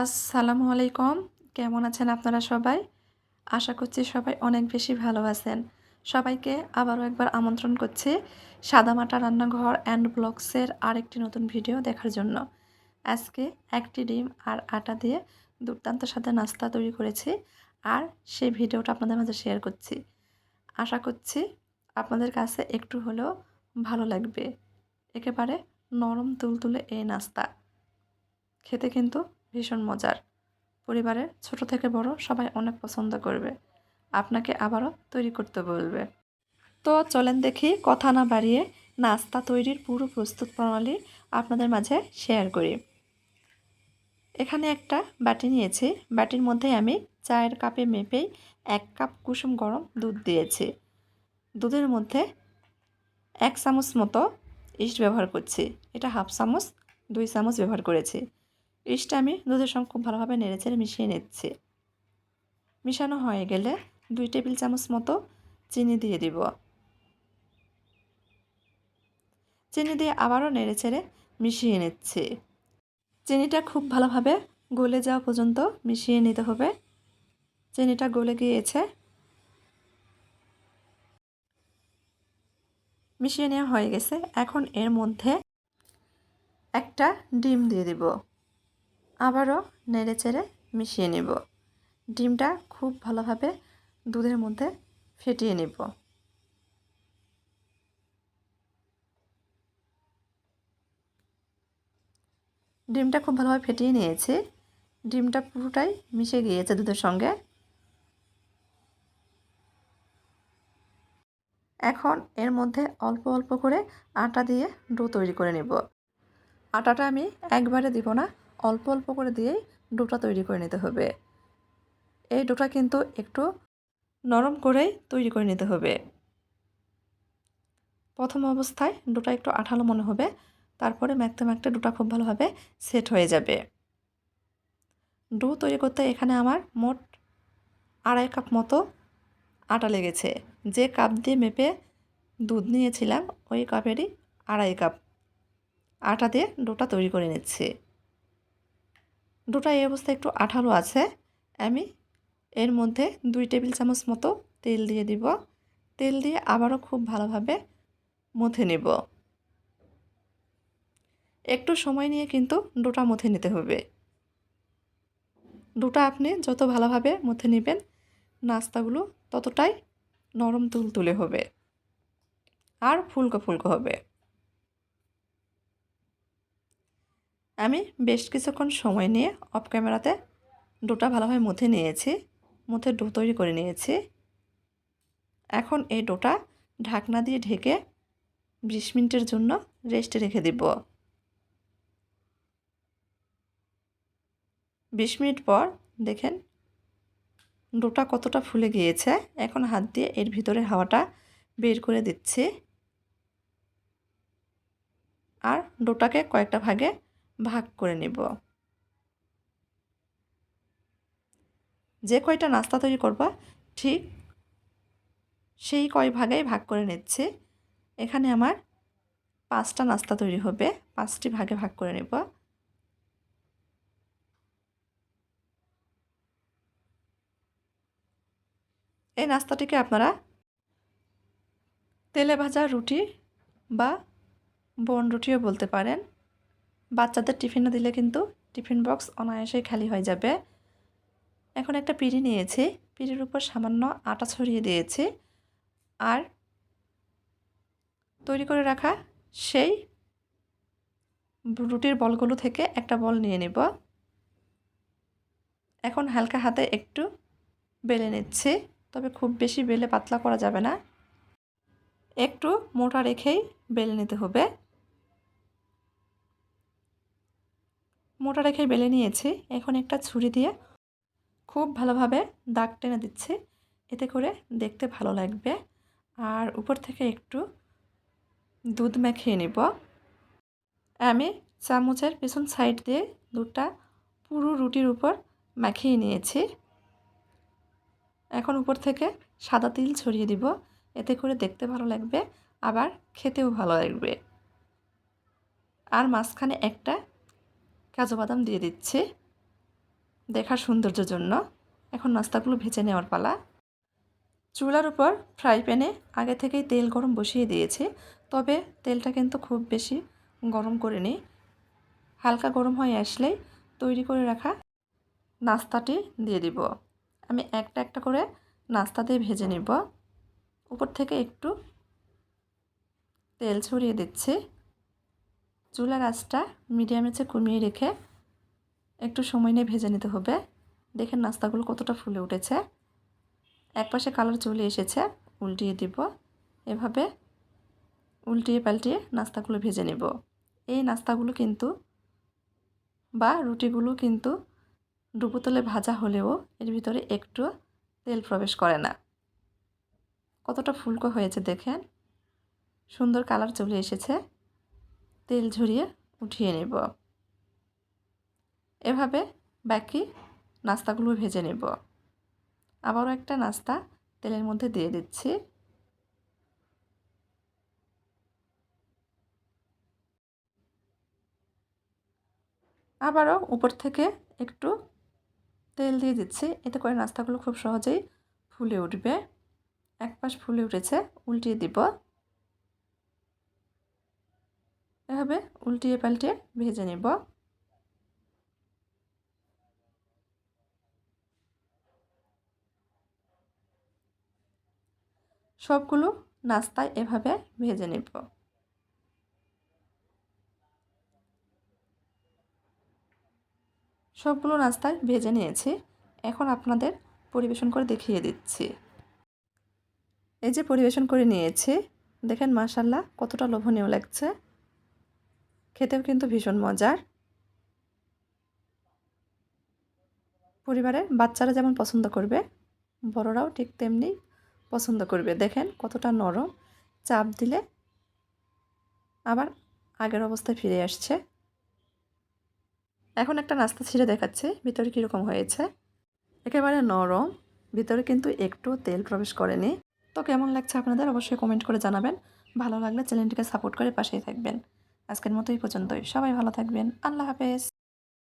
আসসালামু আলাইকুম। কেমন আছেন আপনারা সবাই? আশা করছি সবাই অনেক বেশি ভালো আছেন। সবাইকে আবারও একবার আমন্ত্রণ করছি সাদামাটা রান্নাঘর অ্যান্ড ব্লগসের আরেকটি নতুন ভিডিও দেখার জন্য। আজকে একটি ডিম আর আটা দিয়ে দুর্দান্ত সাথে নাস্তা তৈরি করেছি আর সেই ভিডিওটা আপনাদের মাঝে শেয়ার করছি। আশা করছি আপনাদের কাছে একটু হলেও ভালো লাগবে। একেবারে নরম তুলতুলে এই নাস্তা। খেতে কিন্তু ভীষণ মজার। পরিবারের ছোট থেকে বড় সবাই অনেক পছন্দ করবে। আপনাকে আবারও তৈরি করতে বলবে। তো চলেন দেখি কথা না বাড়িয়ে নাস্তা তৈরির পুরো প্রস্তুত প্রণালী আপনাদের মাঝে শেয়ার করি। এখানে একটা বাটি নিয়েছি। বাটির মধ্যে আমি চায়ের কাপে মেপেই এক কাপ কুসুম গরম দুধ দিয়েছি। দুধের মধ্যে এক চামচ মতো ইস্ট ব্যবহার করছি। এটা হাফ চামচ, দুই চামচ ব্যবহার করেছি। ইস্টটা আমি দুধের সঙ্গে খুব ভালোভাবে নেড়েচেড়ে মিশিয়ে নিচ্ছি। মিশানো হয়ে গেলে দুই টেবিল চামচ মতো চিনি দিয়ে দিব। চিনি দিয়ে আবারও নেড়ে নেড়েচেড়ে মিশিয়ে নিচ্ছি। চিনিটা খুব ভালোভাবে গলে যাওয়া পর্যন্ত মিশিয়ে নিতে হবে। চিনিটা গলে গিয়েছে। মিশিয়ে নেওয়া হয়ে গেছে। এখন এর মধ্যে একটা ডিম দিয়ে দিব। আবারও নেড়ে চেড়ে মিশিয়ে নেব। ডিমটা খুব ভালোভাবে দুধের মধ্যে ফেটিয়ে নেব। ডিমটা খুব ভালোভাবে ফেটিয়ে নিয়েছি। ডিমটা পুরোটাই মিশে গিয়েছে দুধের সঙ্গে। এখন এর মধ্যে অল্প অল্প করে আটা দিয়ে ডো তৈরি করে নেব। আটাটা আমি একবারে দিব না অল্প অল্প করে দিয়েই ডোটা তৈরি করে নিতে হবে। এই ডোটা কিন্তু একটু নরম করেই তৈরি করে নিতে হবে। প্রথম অবস্থায় ডোটা একটু আঠালো মনে হবে, তারপরে মাখতে মাখতে ডোটা খুব ভালোভাবে সেট হয়ে যাবে। ডো তৈরি করতে এখানে আমার মোট আড়াই কাপ মতো আটা লেগেছে। যে কাপ দিয়ে মেপে দুধ নিয়েছিলাম, ওই কাপেরই আড়াই কাপ আটা দিয়ে ডোটা তৈরি করে নিচ্ছি। ডোটা এই অবস্থায় একটু আঠালো আছে। আমি এর মধ্যে দুই টেবিল চামচ মতো তেল দিয়ে দিব। তেল দিয়ে আবারও খুব ভালোভাবে মথে নেব। একটু সময় নিয়ে কিন্তু দুটা মথে নিতে হবে। দুটা আপনি যত ভালোভাবে মথে নেবেন, নাস্তাগুলো ততটাই নরম তুলতুলে হবে। আর ফুলকো ফুলকো হবে। আমি বেশ কিছুক্ষণ সময় নিয়ে অফ ক্যামেরাতে ডোটা ভালোভাবে মুথে নিয়েছি মুথে ডো তৈরি করে নিয়েছি। এখন এই ডোটা ঢাকনা দিয়ে ঢেকে বিশ মিনিটের জন্য রেস্টে রেখে দিব। বিশ মিনিট পর দেখেন ডোটা কতটা ফুলে গিয়েছে, এখন হাত দিয়ে এর ভিতরে হাওয়াটা বের করে দিচ্ছি। আর ডোটাকে কয়েকটা ভাগে ভাগ করে নেব। যে কয়টা নাস্তা তৈরি করবা, ঠিক সেই কয় ভাগেই ভাগ করে নিচ্ছে। এখানে আমার পাঁচটা নাস্তা তৈরি হবে, পাঁচটি ভাগে ভাগ করে নেব। এই নাস্তাটিকে আপনারা তেলে ভাজা রুটি বা বন রুটিও বলতে পারেন। বাচ্চাদের টিফিনে দিলে কিন্তু টিফিন বক্স অনায়াসেই খালি হয়ে যাবে। এখন একটা পিড়ি নিয়েছি। পিড়ির উপর সামান্য আটা ছড়িয়ে দিয়েছি। আর তৈরি করে রাখা সেই রুটির বলগুলো থেকে একটা বল নিয়ে নিব। এখন হালকা হাতে একটু বেলে নিচ্ছি, তবে খুব বেশি বেলে পাতলা করা যাবে না। একটু মোটা রেখেই বেলে নিতে হবে। মোটা রেখে বেলে নিয়েছি। এখন একটা ছুরি দিয়ে খুব ভালোভাবে দাগ টেনে দিচ্ছি। এতে করে দেখতে ভালো লাগবে। আর উপর থেকে একটু দুধ মেখিয়ে নেব। আমি চামচের পেছন সাইড দিয়ে দুধটা পুরো রুটির উপর মাখিয়ে নিয়েছি। এখন উপর থেকে সাদা তিল ছড়িয়ে দিব। এতে করে দেখতে ভালো লাগবে, আবার খেতেও ভালো লাগবে। আর মাঝখানে একটা কাজু বাদাম দিয়ে দিচ্ছি। দেখার সৌন্দর্যের জন্য। এখন নাস্তাগুলো ভেজে নেওয়ার পালা। চুলার উপর ফ্রাই প্যানে আগে থেকেই তেল গরম বসিয়ে দিয়েছি। তবে তেলটা কিন্তু খুব বেশি গরম করে নিই হালকা গরম হয়ে আসলেই তৈরি করে রাখা নাস্তাটি দিয়ে দিব। আমি একটা একটা করে নাস্তা দিয়ে ভেজে নিব। উপর থেকে একটু তেল ছড়িয়ে দিচ্ছি। চুলার আঁচটা মিডিয়াম আঁচে কমিয়ে রেখে একটু সময় নিয়ে ভেজে নিতে হবে। দেখেন নাস্তাগুলো কতটা ফুলে উঠেছে। একপাশে কালার চলে এসেছে, উল্টিয়ে দিব। এভাবে উল্টিয়ে পাল্টিয়ে নাস্তাগুলো ভেজে নেব। এই নাস্তাগুলো কিন্তু বা রুটিগুলো কিন্তু ডুবোতলে ভাজা হলেও এর ভিতরে একটু তেল প্রবেশ করে না। কতটা ফুলকো হয়েছে দেখেন। সুন্দর কালার চলে এসেছে। তেল ঝরিয়ে উঠিয়ে নেব। এভাবে বাকি নাস্তাগুলো ভেজে নেব। আবারও একটা নাস্তা তেলের মধ্যে দিয়ে দিচ্ছি। আবারও উপর থেকে একটু তেল দিয়ে দিচ্ছি। এতে করে নাস্তাগুলো খুব সহজেই ফুলে উঠবে। এক পাশ ফুলে উঠেছে, উল্টিয়ে দিব। এভাবে উল্টিয়ে পাল্টিয়ে ভেজে নেব। সবগুলো নাস্তায় এভাবে ভেজে নেব। সবগুলো নাস্তায় ভেজে নিয়েছি। এখন আপনাদের পরিবেশন করে দেখিয়ে দিচ্ছি। এই যে পরিবেশন করে নিয়েছি, দেখেন মাশাল্লাহ কতটা লোভনীয় লাগছে। খেতেও কিন্তু ভীষণ মজার। পরিবারের বাচ্চারা যেমন পছন্দ করবে, বড়রাও ঠিক তেমনি পছন্দ করবে। দেখেন কতটা নরম, চাপ দিলে আবার আগের অবস্থায় ফিরে আসছে। এখন একটা নাস্তা ছিঁড়ে দেখাচ্ছে, ভিতরে কীরকম হয়েছে। একেবারে নরম, ভিতরে কিন্তু একটু তেল প্রবেশ করেনি। তো কেমন লাগছে আপনাদের অবশ্যই কমেন্ট করে জানাবেন। ভালো লাগলে চ্যানেলটিকে সাপোর্ট করে পাশেই থাকবেন। আজকের মতোই পর্যন্তই। সবাই ভালো থাকবেন। আল্লাহ হাফেজ।